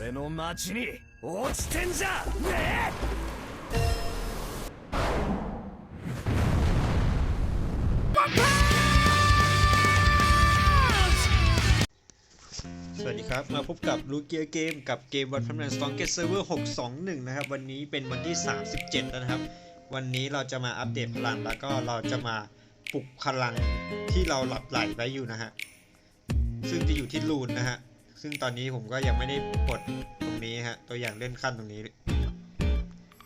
俺の町に落ちてんじゃね สวัสดีครับ มาพบกับลูเกียเกมกับเกมวันพันแมนสตองเกตเซิร์ฟเวอร์621 นะครับ วันนี้เป็นวันที่ 37 แล้วนะครับ วันนี้เราจะมาอัปเดตพลังแล้วก็เราจะมาปลุกพลังที่เราหลับไหลไว้อยู่นะฮะ ซึ่งจะอยู่ที่ลูนนะฮะ ซึ่งตอนนี้ผมก็ยังไม่ได้ปลดตรงนี้ฮะ ตัวอย่างเลื่อนขั้นตรงนี้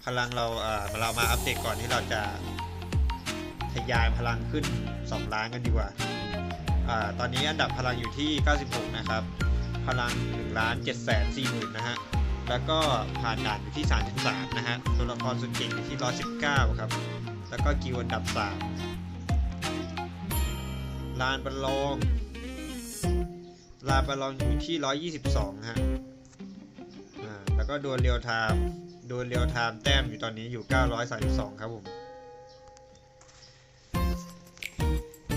พลังเราเอ่อเรามาอัปเดตก่อนที่เราจะทยายพลังขึ้น 2 ล้านกันดีกว่าอ่า ตอนนี้อันดับพลังอยู่ที่ 96 นะครับ พลัง1ล้าน7แสน4หมื่นนะฮะ แล้วก็ผ่านด่านอยู่ที่ 33 นะฮะ ตัวละครสุดเก่งอยู่ที่ 119 ครับ แล้วก็กิวอันดับ 3 ลานประลอง ลานประลองอยู่ที่ 122 ฮะ อ่า แล้วก็ดวลเรียวไทม์ดวลเรียวไทม์แต้มอยู่ตอนนี้อยู่ 932 ครับผม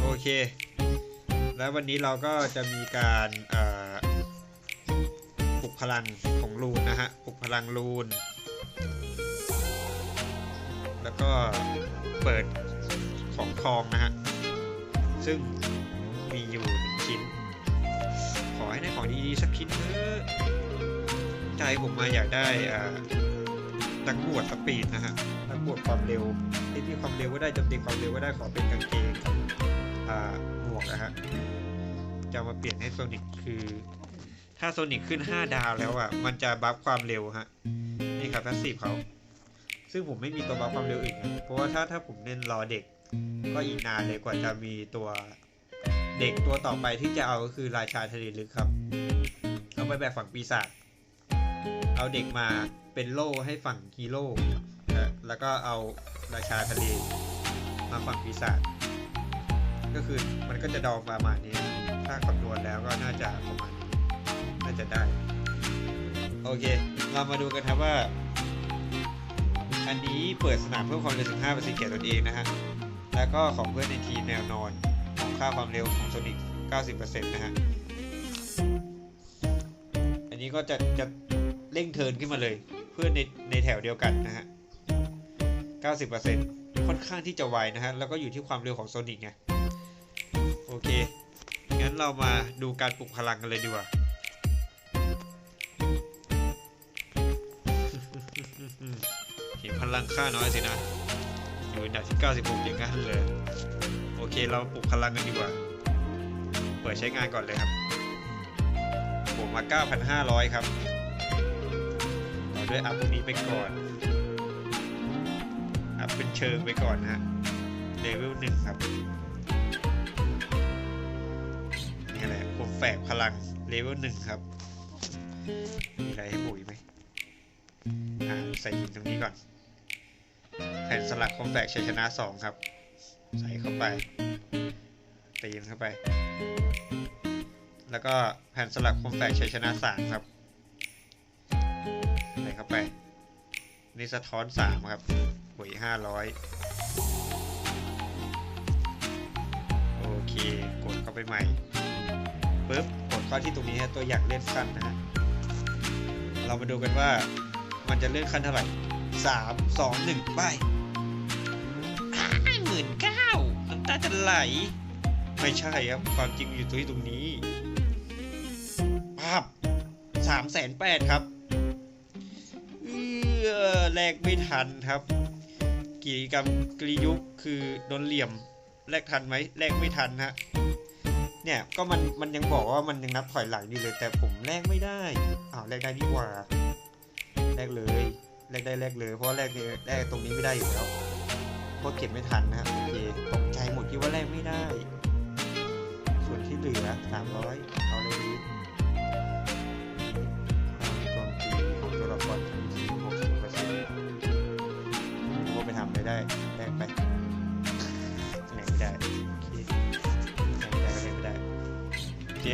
โอเค แล้ววันนี้เราก็จะมีการปลุกพลังของรูนนะฮะ ปลุกพลังรูน แล้วก็เปิดของทองนะฮะ ซึ่ง ให้ได้ของดีๆสักชิ้นเถอะใจผมมาอยากได้อ่านักบวชสปีดนะฮะนักบวชความเร็วที่มีความเร็วก็ได้จำตีความเร็วก็ได้ขอเป็นกางเกงอ่าหมวกนะฮะจะมาเปลี่ยนให้โซนิกคือถ้าโซนิกขึ้น 5 ดาวแล้วอะ มันจะบัฟความเร็วฮะ นี่ครับพสซีฟเขา ซึ่งผมไม่มีตัวบัฟความเร็วอื่นนะเพราะว่าถ้าถ้าผมเล่นรอเด็ก ก็อีกนานเลยกว่าจะมีตัว เด็กตัวต่อไปที่จะเอาก็คือราชาทะเลลึกครับ เอาไปแบบฝั่งปีศาจเอาเด็กมาเป็นโล่ให้ฝั่งฮีโร่นะแล้วก็เอาราชาทะเลมาฝั่งปีศาจก็คือมันก็จะดองประมาณนี้ ถ้าคำนวณแล้วก็น่าจะประมาณนี้น่าจะได้ โอเค เรามาดูกันครับว่า อันนี้เปิดสนามเพิ่มความเร็ว 15%แก่ตนเองนะฮะ แล้วก็ของเพื่อนในทีมแนวนอน ค่าความเร็วของโซนิก90%นะฮะ อันนี้ก็จะจะเร่งเทินขึ้นมาเลย เพื่อนในในแถวเดียวกันนะฮะ 90%ค่อนข้างที่จะไวนะฮะ แล้วก็อยู่ที่ความเร็วของโซนิกไง โอเค งั้นเรามาดูการปลุกพลังกันเลยดีกว่าเห็นพลังค่าน้อยสินะ อยู่อันดับที่ 96อย่างนั้นเลย เคเราปลุกพลังกันดีกว่า เปิดใช้งานก่อนเลยครับผมมา 9,500 ครับ ต่อด้วยอัพพวกนี้ไปก่อน อัพเป็นเชิงไปก่อนนะฮะเลเวลหนึ่งครับ นี่แหละผมแฝกพลังเลเวลหนึ่งครับ มีอะไรให้ปุ๋ยไหมอ่าใส่หินตรงนี้ก่อน แผ่นสลักคอมแฝกชัยชนะสองครับ ใส่เข้าไป ตีมเข้าไป แล้วก็แผ่นสลักคอมแฝกชัยชนะสามครับ ใส่เข้าไป นี่สะท้อนสามครับปุ๋ยห้าร้อยโอเค กดเข้าไปใหม่ปึ๊บกดเข้าที่ตรงนี้ฮะตัวอย่างเลื่อนขั้นนะฮะ เรามาดูกันว่ามันจะเลื่อนขั้นเท่าไหร่สามสองหนึ่งไป จะไหล ไม่ใช่ครับ ความจริงอยู่ที่ตรงนี้ภาพสามแสนแปดครับเออแลกไม่ทันครับ กิจกรรมกรียุคคือโดนเหลี่ยมแลกทันไหมแลกไม่ทันฮะเนี่ยก็มันมันยังบอกว่ามันยังนับถอยหลังอยู่เลย แต่ผมแลกไม่ได้อ้าวแลกได้นี่หว่าแลกเลยแลกได้แลกเลย เพราะแลกแลกตรงนี้ไม่ได้อยู่แล้วเพราะเก็บไม่ทันนะฮะโอเคต คิดว่าแลกไม่ได้ ส่วนที่เหลือสามร้อยเอาเลยดีความโจมตีของตัวละครทั้งทีหกสิบเปอร์เซ็นต์ว่าไปทำไม่ได้แลกไปแลกไม่ได้โอเคไม่ได้ก็เล่นไม่ได้โอเค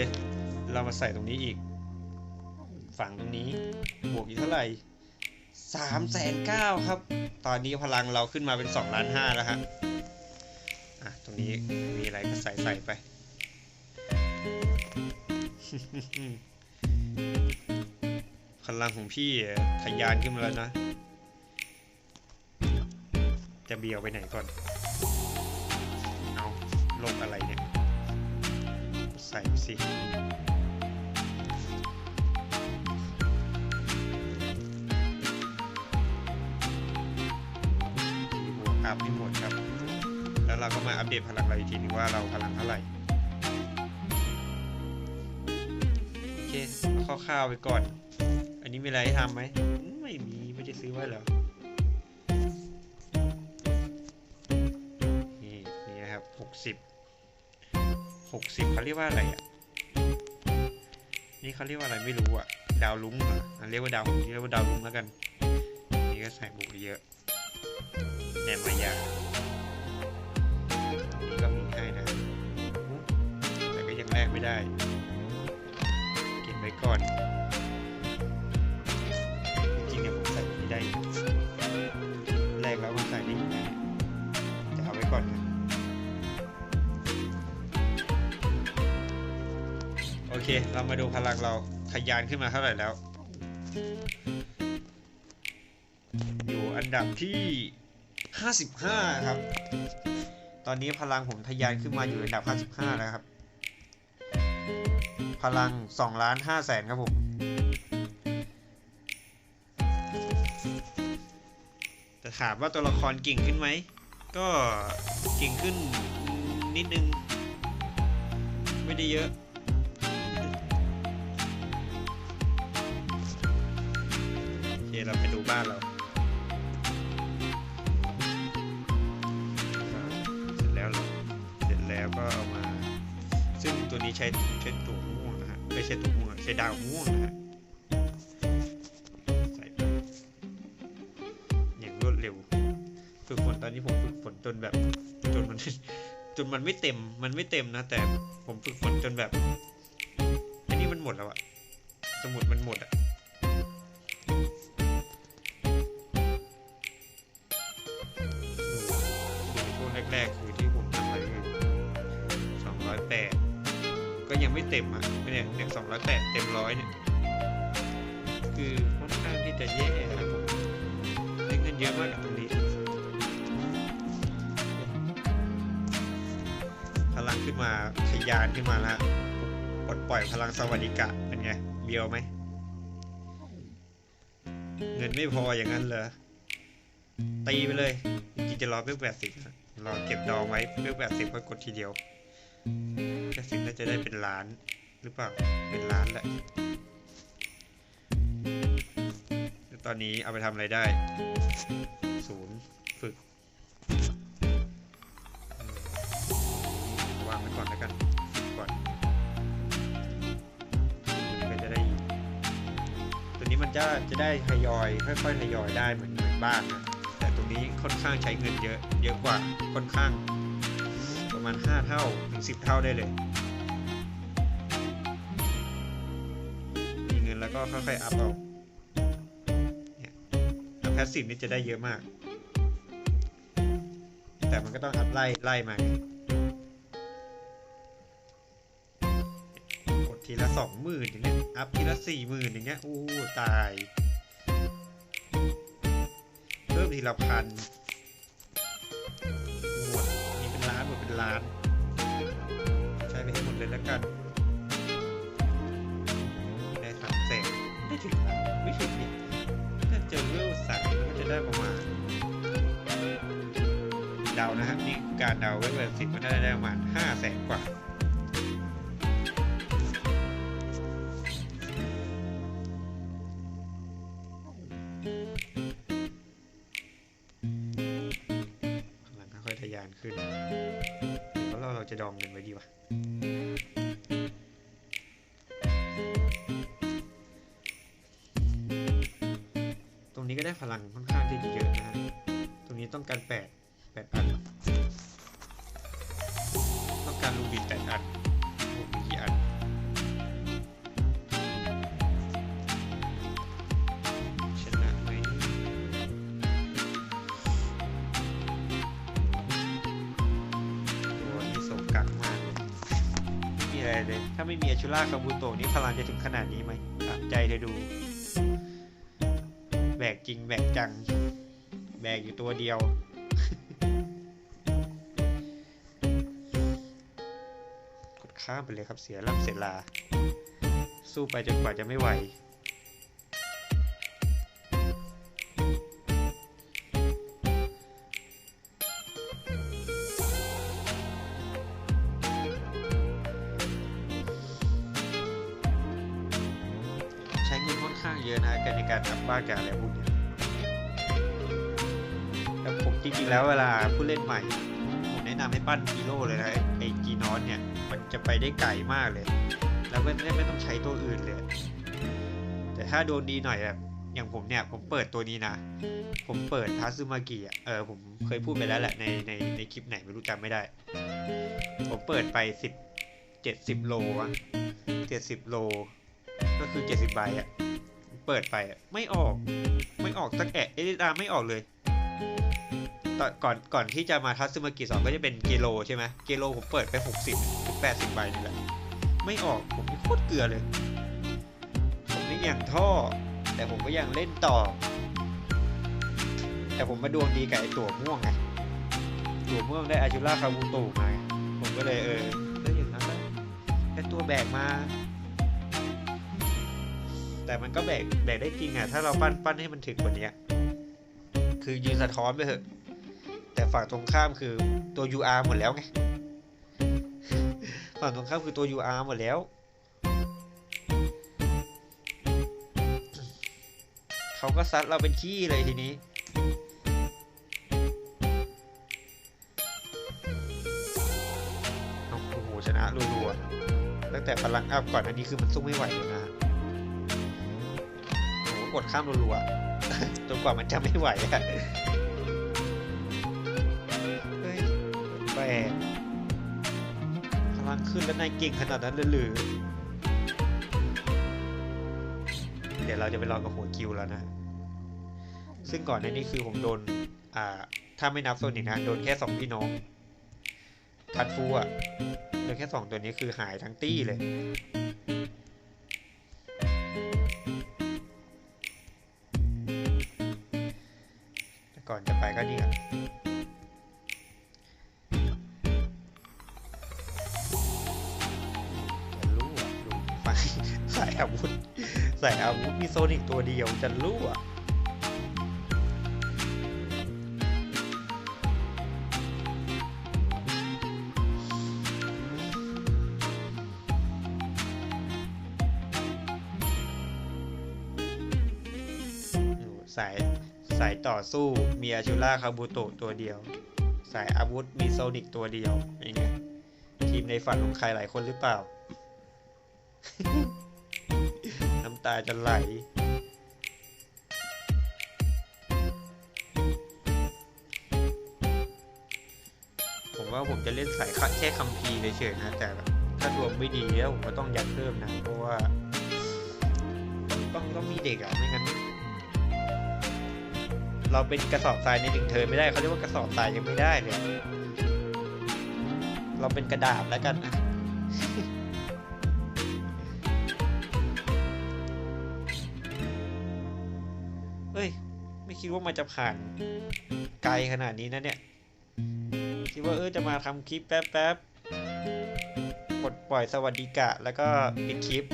เรามาใส่ตรงนี้อีก ฝั่งตรงนี้บวกอีกเท่าไหร่สามแสนเก้าครับ ตอนนี้พลังเราขึ้นมาเป็นสองล้านห้าแล้วฮะ อะตรงนี้มีอะไรก็ใส่ใส่ไป พลังของพี่ทะยานขึ้นมาแล้วนะ จะเบียวไปไหนก่อน เอาลงอะไรเนี่ย ใส่สิบวกอัพให้หมดครับ แล้วเราก็มาอัปเดตพลังเราอีกทีนึงว่าเราพลังเท่าไหร่โอเคเอาคร่าวๆไปก่อน อันนี้มีอะไรให้ทำไหมไม่มีไม่ได้ซื้อไว้เหรอนี่นี่นะครับหกสิบหกสิบเขาเรียกว่าอะไรอะนี่เขาเรียกว่าอะไรไม่รู้อะดาวลุ้งเหรออะเรียกว่าดาวเรียกว่าดาวลุ้งแล้วกัน นี่ก็ใส่บวกเยอะแนมมายา แต่ก็ยังแลกไม่ได้ เก็บไว้ก่อน จริงๆเนี่ยผมใส่ไม่ได้แลกแล้วมันใส่ได้อีกนะจะเอาไว้ก่อนนะโอเค เรามาดูพลังเราทะยานขึ้นมาเท่าไหร่แล้ว อยู่อันดับที่ 55 ครับ ตอนนี้พลังผมทะยานขึ้นมาอยู่อันดับ 55 แล้วครับ พลัง2ล้าน5แสนครับผม แต่ถามว่าตัวละครเก่งขึ้นไหม ก็เก่งขึ้นนิดนึง ไม่ได้เยอะโอเคเราไปดูบ้านเราเสร็จแล้วเรอเสร็จแล้วก็เอามา ซึ่งตัวนี้ใช้ ใช่ตัวม่วงใช้ดาวม่วงนะฮะใส่ไปอย่างรวดเร็วฝึกฝนตอนนี้ผมฝึกฝนจนแบบจนมันจนมันไม่เต็มมันไม่เต็มนะ แต่ผมฝึกฝนจนแบบอันนี้มันหมดแล้วอะสมุดมันหมดอะช่วงแรกๆคือที่ผมทำไปคือสองร้อยแปด ก็ยังไม่เต็มอะเนี่ยเนี่ยสองร้อยแปดเต็มร้อยเนี่ยคือค่อนข้างที่จะแย่ครับผมได้เงินเยอะมากกับตรงนี้พลังขึ้นมาทยานขึ้นมาแล้วปลดปล่อยพลังสวัสดิกะเป็นไงเบียวไหมเงินไม่พออย่างนั้นเหรอตีไปเลยจริงจะรอเพื่แปดสิบรอเก็บดองไว้เพื่แปดสิบก็กดทีเดียว แปดสิบน่าจะได้เป็นล้านหรือเปล่า เป็นล้านแหละตอนนี้เอาไปทำอะไรได้ ศูนย์ฝึก วางไว้ก่อนแล้วกัน ก่อน ตัวนี้ก็จะได้ ตัวนี้มันจะจะได้ทยอย ค่อยๆทยอยได้เหมือนเหมือนบ้านนะแต่ตรงนี้ค่อนข้างใช้เงินเยอะ เยอะกว่าค่อนข้าง ประมาณ 5 เท่าถึง 10 เท่าได้เลยมีเงินแล้วก็ค่อยๆอัพเอาเนี่ยอัพแพสซีฟนี่จะได้เยอะมาก แต่มันก็ต้องอัพไล่ไล่มา กดทีละสองหมื่นอย่างเงี้ย อัพทีละสี่หมื่นอย่างเงี้ย อู้ตาย เพิ่มทีละพัน ล้าน ใช้ไปให้หมดเลยแล้วกันได้สามแสนได้ถึงล้านไม่ถึงนี่ถ้าเจอเวลสามมันก็จะได้ประมาณเดานะฮะนี่การเดาไว้เวลสิบมันได้ประมาณห้าแสนกว่า จะดองเงินไว้ดีวะตรงนี้ก็ได้พลังค่อนข้างที่จะเยอะนะฮะ ตรงนี้ต้องการแปดาไม่มีอาบูโตะนี่พลังจะถึงขนาดนี้ไหมตามใจเธอดู แบกจริงแบกจัง แบกอยู่ตัวเดียว กดข้ามไปเลยครับเสียลำเสียลา สู้ไปจนกว่าจะไม่ไหว กากอะไรพวกนี้แต่ผมจริงๆแล้วเวลาผู้เล่นใหม่ ผมแนะนำให้ปั้นฮีโร่เลยนะไอ้จีนอนเนี่ย มันจะไปได้ไกลมากเลย แล้วไม่ไม่ไม่ต้องใช้ตัวอื่นเลย แต่ถ้าโดนดีหน่อยแบบอย่างผมเนี่ย ผมเปิดตัวนี้นะ ผมเปิดทัซึมากิอะเออผมเคยพูดไปแล้วแหละในในในคลิปไหนไม่รู้จำไม่ได้ ผมเปิดไปสิบเจ็ดสิบโลอะเจ็ดสิบโล ก็คือเจ็ดสิบใบอะ เปิดไปไม่ออก ไม่ออกสักแอะเอลิดาไม่ออกเลยตอนก่อนก่อนที่จะมาทัสซึมากิสองก็จะเป็นเกโลใช่ไหมเกโลผมเปิดไปหกสิบแปดสิบใบนี่แหละไม่ออกผมโคตรเกลือเลย ผมนี่อย่างท่อ แต่ผมก็ยังเล่นต่อ แต่ผมมาดวงดีกับไอตัวม่วงไงตัวม่วงได้อาจูราคาบูโตมา ผมก็เลยเออได้อย่างนั้นแล้วได้ตัวแบกมา แต่มันก็แบกแบกได้จริงอะถ้าเราปั้นปั้นให้มันถึงกว่านี้คือยืนสะท้อนไปเถอะ แต่ฝั่งตรงข้ามคือตัว UR หมดแล้วไงฝั่งตรงข้ามคือตัว UR หมดแล้วเขาก็ซัดเราเป็นขี้เลยทีนี้โอ้โหชนะรัวๆตั้งแต่พลังอัพก่อนอันนี้คือมันสู้ไม่ไหวเลยนะ กดข้ามรัวๆจนกว่ามันจะไม่ไหวอะเฮ้ยแปลกพลังขึ้นแล้วนายเก่งขนาดนั้นเลยหรือ เดี๋ยวเราจะไปลองกับหัวคิวแล้วนะ ซึ่งก่อนหน้านี้คือผมโดน อ่า ถ้าไม่นับโซนิกนะ โดนแค่สองพี่น้อง ทัดฟูอะโดนแค่สองตัวนี้คือหายทั้งตี้เลย โซนิกตัวเดียวจะรู้อะสายสายต่อสู้มีอาชูล่าคาบูโตตัวเดียว สายอาวุธมีโซนิกตัวเดียวยังไงทีมในฝันของใครหลายคนหรือเปล่า ตาจะไหล ผมว่าผมจะเล่นสายคัดแค่คัมภีเฉยๆนะ แต่ถ้าดวงไม่ดีแล้วผมก็ต้องยัดเพิ่มนะ เพราะว่า ต้องต้องมีเด็กอะไม่งั้น เราเป็นกระสอบทรายในหนึ่งเทอไม่ได้เขาเรียกว่ากระสอบทรายยังไม่ได้เลย เราเป็นกระดาษแล้วกัน คิดว่ามันจะผ่านไกลขนาดนี้นะเนี่ย คิดว่าเออจะมาทำคลิปแป๊บๆปลดปล่อยสวัสดิกะ แล้วก็ปิดคลิป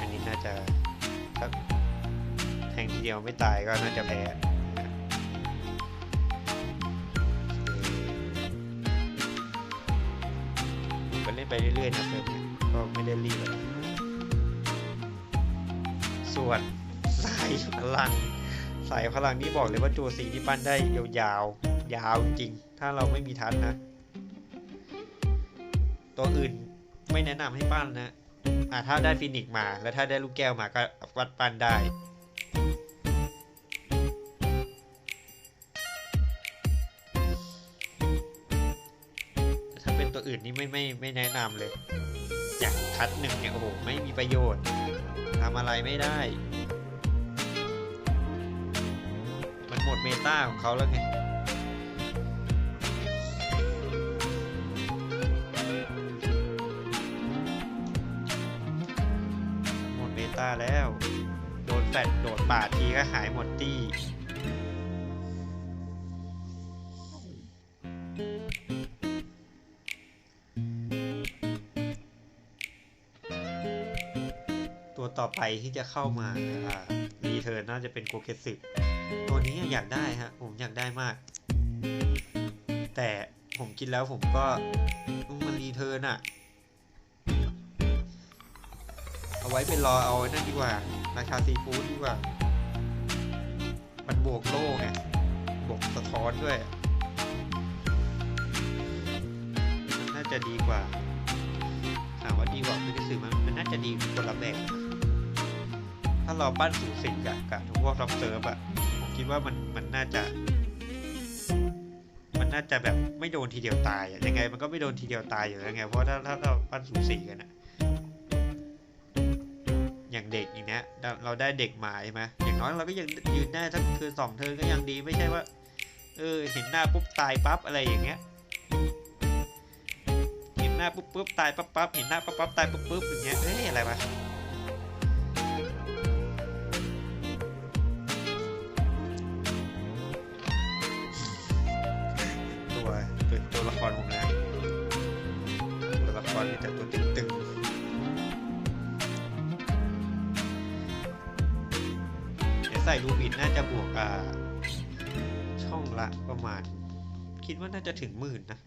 อันนี้น่าจะถ้าแทงทีเดียวไม่ตายก็น่าจะแพ้ ไปเรื่อยๆนะเฟิร์มเนี่ยก็ไม่ได้รีบส่วนสายพลัง สายพลังนี่บอกเลยว่าตัวสีที่ปั้นได้ยาวๆยาวจริง ถ้าเราไม่มีทันนะ ตัวอื่นไม่แนะนำให้ปั้นนะอ่าถ้าได้ฟินิกมา แล้วถ้าได้ลูกแก้วมาก็วัดปั้นได้ ตัวอื่นนี่ไม่ไม่ไม่แนะนำเลย อย่างทัดหนึ่งเนี่ยโอ้โหไม่มีประโยชน์ทำอะไรไม่ได้ มันหมดเมตาของเขาแล้วไงหมดเมตาแล้ว โดนแฟดโดดป่าทีก็หายหมดตี้ ไปที่จะเข้ามาอ่ารีเทิร์นน่าจะเป็นโกเกสึตัวนี้อยากได้ฮะ ผมอยากได้มาก แต่ผมคิดแล้วผมก็มันรีเทิร์นอะเอาไว้เป็นรอเอาไอ้นั่นดีกว่า ราชาซีฟู้ดดีกว่า มันบวกโล่ไงบวกสะท้อนด้วยมันน่าจะดีกว่าถามว่าดีกว่าคือสื่อมันมันน่าจะดีคนละแบบ ถ้าเราปั้นสูสีกับกับทุกพวกท็อปเซิร์ฟอะผมคิดว่ามันมันน่าจะ มันน่าจะแบบไม่โดนทีเดียวตายอะยังไงมันก็ไม่โดนทีเดียวตายอยู่แล้วไงเพราะถ้าถ้าเราปั้นสูสีกันอะอย่างเด็กอย่างเนี้ยเราได้เด็กมาใช่ไหมอย่างน้อยเราก็ยังยืนได้ทั้งคืนสองเทิร์นก็ยังดีไม่ใช่ว่า เออเห็นหน้าปุ๊บตายปั๊บอะไรอย่างเงี้ยเห็นหน้าปุ๊บปุ๊บตายปั๊บปั๊บเห็นหน้าปั๊บปั๊บตายปุ๊บปุ๊บอย่างเงี้ยเอ้ยอะไรวะ คิดว่าน่าจะถึงหมื่นนะ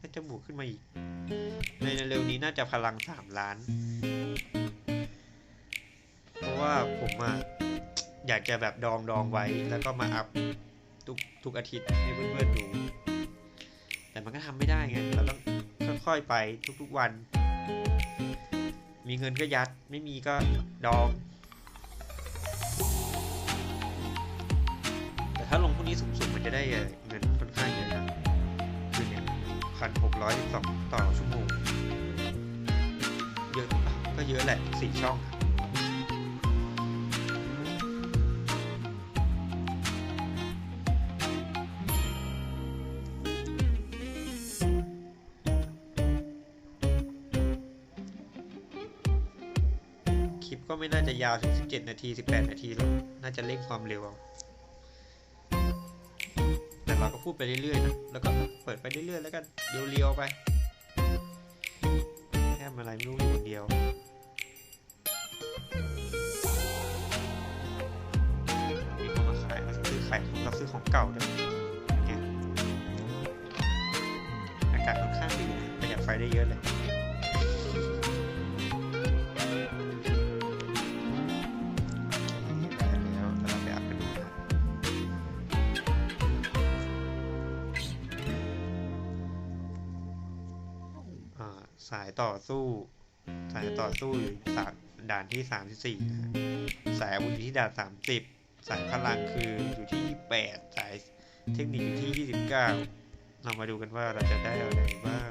น่าจะบวกขึ้นมาอีก ในเร็วนี้น่าจะพลังสามล้าน เพราะว่าผมอะอยากจะแบบดองดองไว้ แล้วก็มาอัพทุกทุกอาทิตย์ให้เพื่อนๆดู แต่มันก็ทำไม่ได้ไง เราต้องค่อยๆไปทุกๆวัน มีเงินก็ยัด ไม่มีก็ดอง วกนี้สูงๆมันจะได้เงินค่อนข้างเยอะนะคือเนี่ยพันหกร้อยสองต่อชั่วโมง เยอะก็เยอะแหละสี่ช่องคลิปก็ไม่น่าจะยาวถึง 17 นาที 18 นาทีหรอก น่าจะเร่งความเร็วเอา เราก็พูดไปเรื่อยๆนะแล้วก็เปิดไปเรื่อยๆ แล้วกันเรียวๆไปแค่อะไรไม่รู้อยู่คนเดียวมีคนมาขายรับซื้อขายรับซื้อของเก่าด้วยอากาศค่อนข้างดีนะประหยัดไฟได้เยอะเลย สายต่อสู้ สายต่อสู้อยู่สามด่านที่สามสี่นะฮะสายอาวุธอยู่ที่ด่านสามสิบสายพลังคืออยู่ที่ยี่แปดสายเทคนิคอยู่ที่ยี่สิบเก้าเรามาดูกันว่าเราจะได้อะไรบ้าง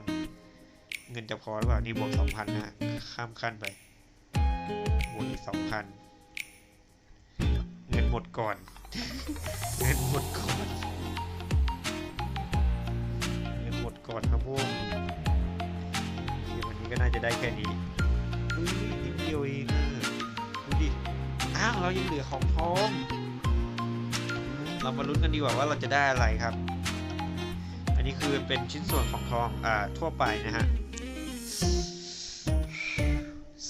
เงินจะพอหรือเปล่านี่บวกสองพันนะข้ามขั้นไปบวกอีกสองพันเงินหมดก่อน เงินหมดก่อน เงินหมดก่อนครับพวก ก็น่าจะได้แค่นี้อุ้ยนิดเดียวเองดูดิ อ้าวเรายังเหลือของทองเรามาลุ้นกันดีกว่าว่าเราจะได้อะไรครับ อันนี้คือเป็นชิ้นส่วนของทอง อ่า ทั่วไปนะฮะ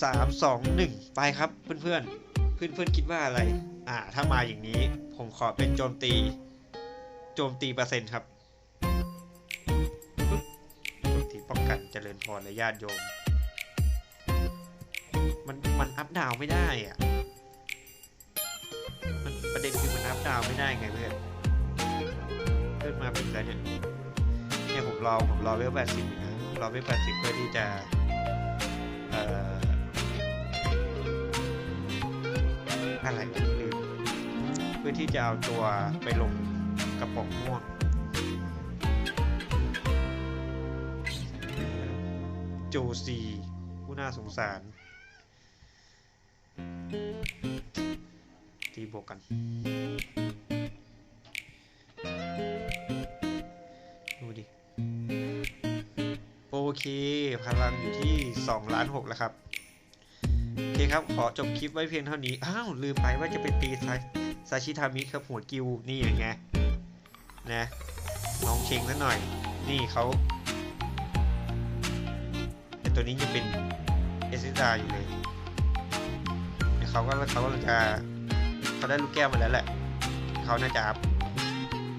สามสองหนึ่งไปครับเพื่อนๆเพื่อนๆคิดว่าอะไร อ่า ถ้ามาอย่างนี้ ผมขอเป็นโจมตี โจมตีเปอร์เซ็นต์ครับ พรและญาติโยม มันมันอัพดาวไม่ได้อะมันประเด็นคือมันอัพดาวไม่ได้ไงเพื่อนเพื่อนมาเป็นแล้วเนี่ยเนี่ยผมรอผมรอเวลแปดสิบนะรอเวลแปดสิบเพื่อที่จะเอ่ออะไรลืมเพื่อที่จะเอาตัวไปลงกระป๋องม่วง โจซีผู้น่าสงสารตีบวกกัน ดูดิ โอเค พลังอยู่ที่2ล้าน6แล้วครับ โอเคครับ ขอจบคลิปไว้เพียงเท่านี้ อ้าว ลืมไปว่าจะเป็นตีซาชิทามิครับหัวกิว นี่อย่างไงนะน้องเช็งซะหน่อย นี่เขา ต่ตัวนี้ยังเป็นเอซิดาอยู่เลยเดี๋ยวเขาก็เขาก็จะเขาได้ลูกแก้วมาแล้วแหละ เขาน่าจะอัพ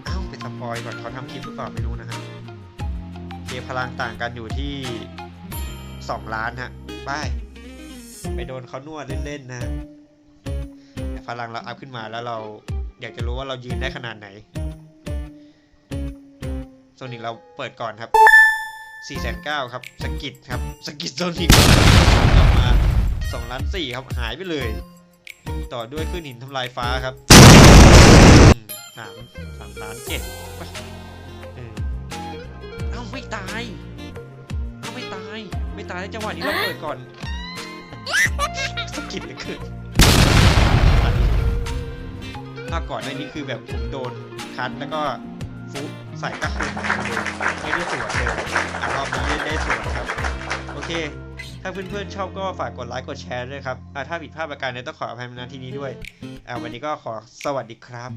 อ้าวไปสปอยก่อนเขาทำคลิปหรือเปล่าไม่รู้นะฮะเคพลังต่างกันอยู่ที่2ล้านฮะไปไปโดนเขานวดเล่นๆนะฮะแต่พลังเราอัพขึ้นมาแล้วเราอยากจะรู้ว่าเรายืนได้ขนาดไหนโซนิกเราเปิดก่อนครับ 4 9 0 0 0ครับสกิดครับสกิดโซนิกออกมา2ล้าน4ครับหายไปเลย ต่อด้วยขึ้นหินทำลายฟ้าครับสามสามล้านเจ็ดเอ้าไม่ตายเอ้าไม่ตาย ไม่ตายแล้จังหวะนี้เราเปิดก่อนสกิดเลยขึ้นถ้าก่อนในนี้คือแบบผมโดนคันแล้วก็ฟุบ ใส่กระสุนไม่ได้สวนเลยอะรอบนี้ได้สวนครับ โอเค ถ้าเพื่อนๆชอบก็ฝากกดไลค์กดแชร์ด้วยครับอะถ้าผิดพลาดประการใดต้องขออภัยในที่นี้ด้วยอะวันนี้ก็ขอสวัสดีครับ